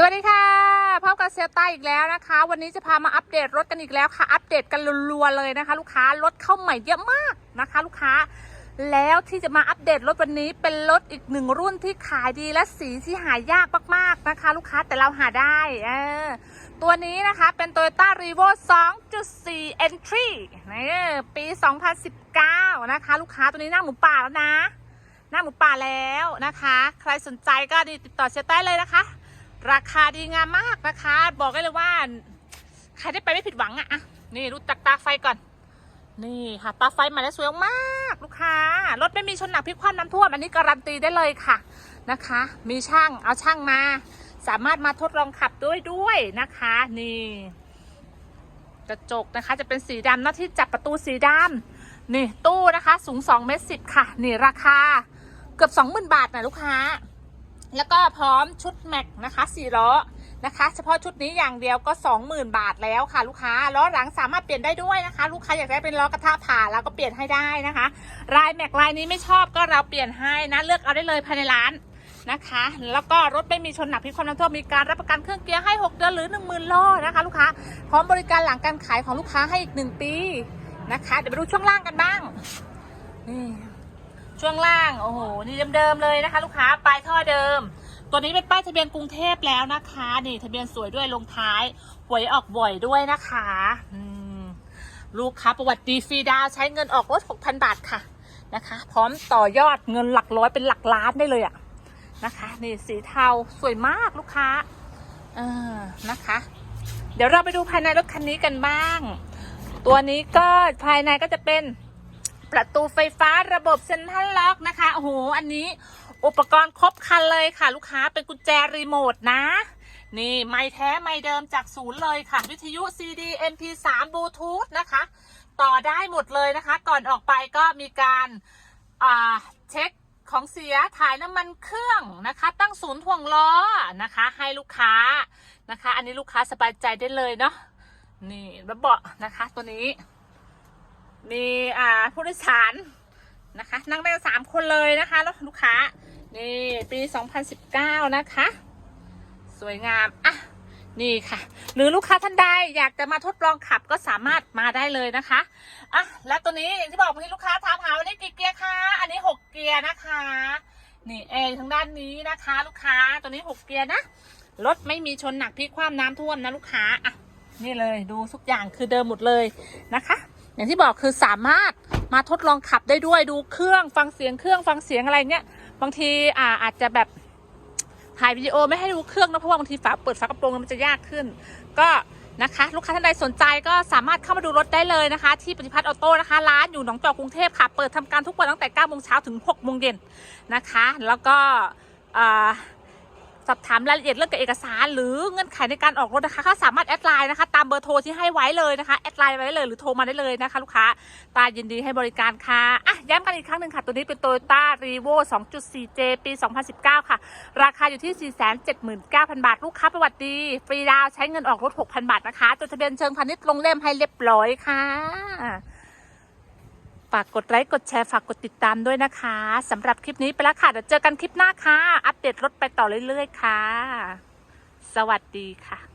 สวัสดีค่ะพบกับเซลต้าอีกแล้วนะคะ วันนี้จะพามาอัปเดตรถกันอีกแล้วค่ะ อัปเดตกันรัวๆเลยนะคะ ลูกค้ารถเข้าใหม่เยอะมากนะคะ ลูกค้า แล้วที่จะมาอัปเดตรถวันนี้เป็นรถอีกหนึ่งรุ่นที่ขายดีและสีที่หายากมากๆนะคะ ลูกค้าแต่เราหาได้เออตัวนี้นะคะเป็น Toyota r e v o 2.4 Entry นี่ปี 2019 นะคะ ลูกค้าตัวนี้หน้าหมูป่าแล้วนะ หน้าหมูป่าแล้วนะคะ ใครสนใจก็ติดต่อเชฟใต้เลยนะคะ ราคาดีงามมากนะคะ บอกได้เลยว่า ใครได้ไปไม่ผิดหวังอะอะนี่รู้จักตาไฟก่อน นี่ค่ะตาไฟมาแล้วสวยมากลูกค้ารถไม่มีชนหนักพลิกคว่ำน้ำท่วมอันนี้การันตีได้เลยค่ะนะคะ มีช่างเอาช่างมา สามารถมาทดลองขับด้วยด้วยนะคะ นี่กระจกนะคะจะเป็นสีดำหน้าที่จับประตูสีดำนี่ตู้นะคะ สูง2เมตรสิค่ะ นี่ราคาเกือบ 20,000 บาทนะลูกค้า แล้วก็พร้อมชุดแม็กนะคะ4ล้อนะคะ เฉพาะชุดนี้อย่างเดียวก็ 20,000 บาทแล้วค่ะ ลูกค้าล้อหลังสามารถเปลี่ยนได้ด้วยนะคะ ลูกค้าอยากได้เป็นล้อกระทะผ่าแล้วก็เปลี่ยนให้ได้นะคะลายแม็กลายนี้ไม่ชอบก็เราเปลี่ยนให้นะเลือกเอาได้เลยภายในร้านนะคะ แล้วก็รถไม่มีชนหนักพิความน้ำท่วมมีการรับประกันเครื่องเกียร์ให้ 6 เดือนหรือ 10,000โลนะคะลูกค้าพร้อมบริการหลังการขายของลูกค้าให้อีก 1 ปีนะคะ เดี๋ยวไปดูช่วงล่างกันบ้างนี่ ช่วงล่างโอ้โหนี่เดิมๆเลยนะคะ ลูกค้าปลายท่อเดิม ตัวนี้เป็นป้ายทะเบียนกรุงเทพแล้วนะคะนี่ทะเบียนสวยด้วยลงท้ายหวยออกบ่อยด้วยนะคะอืลูกค้าประวัติดีฟรีดาวใช้เงินออกรถ6,000 บาทค่ะนะคะ พร้อมต่อยอดเงินหลักร้อยเป็นหลักล้านได้เลยอะนะคะนี่สีเทาสวยมากลูกค้าเออนะคะ เดี๋ยวเราไปดูภายในรถคันนี้กันบ้าง ตัวนี้ก็ภายในก็จะเป็น ประตูไฟฟ้าระบบเซ็นทรัลล็อกนะคะโอ้โหอันนี้อุปกรณ์ครบครันเลยค่ะ ลูกค้าเป็นกุญแจรีโมทนะ นี่ไม่แท้ไม่เดิมจากศูนย์เลยค่ะ วิทยุ CD MP3 บลูทูธนะคะ ต่อได้หมดเลยนะคะ ก่อนออกไปก็มีการเช็คของเสียถ่ายน้ำมันเครื่องนะคะ ตั้งศูนย์ถ่วงล้อนะคะ ให้ลูกค้านะคะ อันนี้ลูกค้าสบายใจได้เลยเนาะนี่แล้วเบาะนะคะตัวนี้ มีอ่าผู้โดยสารนะคะ นั่งได้สามคนเลยนะคะแล้วลูกค้านี่ปี 2019 นะคะ สวยงามอะนี่ค่ะ หรือลูกค้าท่านใดอยากจะมาทดลองขับก็สามารถมาได้เลยนะคะอะและตัวนี้อย่างที่บอกพี่ลูกค้าถามหาวันนี้กี่เกียร์คะอันนี้ 6 เกียร์นะคะ นี่แอร์ทางด้านนี้นะคะ ลูกค้าตัวนี้ 6 เกียร์นะรถไม่มีชนหนักพลิกคว่ำน้ำท่วมนะลูกค้าอะนี่เลยดูทุกอย่างคือเดิมหมดเลยนะคะ อย่างที่บอกคือสามารถมาทดลองขับได้ด้วยดูเครื่องฟังเสียงเครื่องฟังเสียงอะไรเงี้ยบางทีอ่าอาจจะแบบถ่ายวิดีโอไม่ให้ดูเครื่องนะเพราะว่าบางทีฝาเปิดฝากระโปรงมันจะยากขึ้น ก็นะคะลูกค้าท่านใดสนใจก็สามารถเข้ามาดูรถได้เลยนะคะ ที่ปฏิพัฒน์ออโต้นะคะ ร้านอยู่หนองจอกกรุงเทพค่ะ เปิดทำการทุกวันตั้งแต่9โมงเช้าถึง6โมงเย็นนะคะ แล้วก็อ่า สอบถามรายละเอียดเรื่องกับเอกสาร หรือเงื่อนไขในการออกรถนะคะก็สามารถแอดไลน์นะคะ ตามเบอร์โทรที่ให้ไว้เลยนะคะแอดไลน์ไว้เลยหรือโทรมาได้เลยนะคะ ลูกค้าตายินดีให้บริการค่ะอะย้ำกันอีกครั้งหนึ่งค่ะ ตัวนี้เป็น Toyota r e v o 2.4J ปี 2019 ค่ะ ราคาอยู่ที่ 479,000 บาท ลูกค้าประวัติดี ฟรีดาวใช้เงินออกรถ 6,000 บาทนะคะจดทะเบียนเชิงพาณิชย์ลงเล่มให้เรียบร้อยค่ะ ฝากกดไลค์ กดแชร์ ฝากกดติดตามด้วยนะคะสำหรับคลิปนี้ไปแล้วค่ะ เดี๋ยวเจอกันคลิปหน้าค่ะ อัปเดตรถไปต่อเรื่อยๆค่ะ สวัสดีค่ะ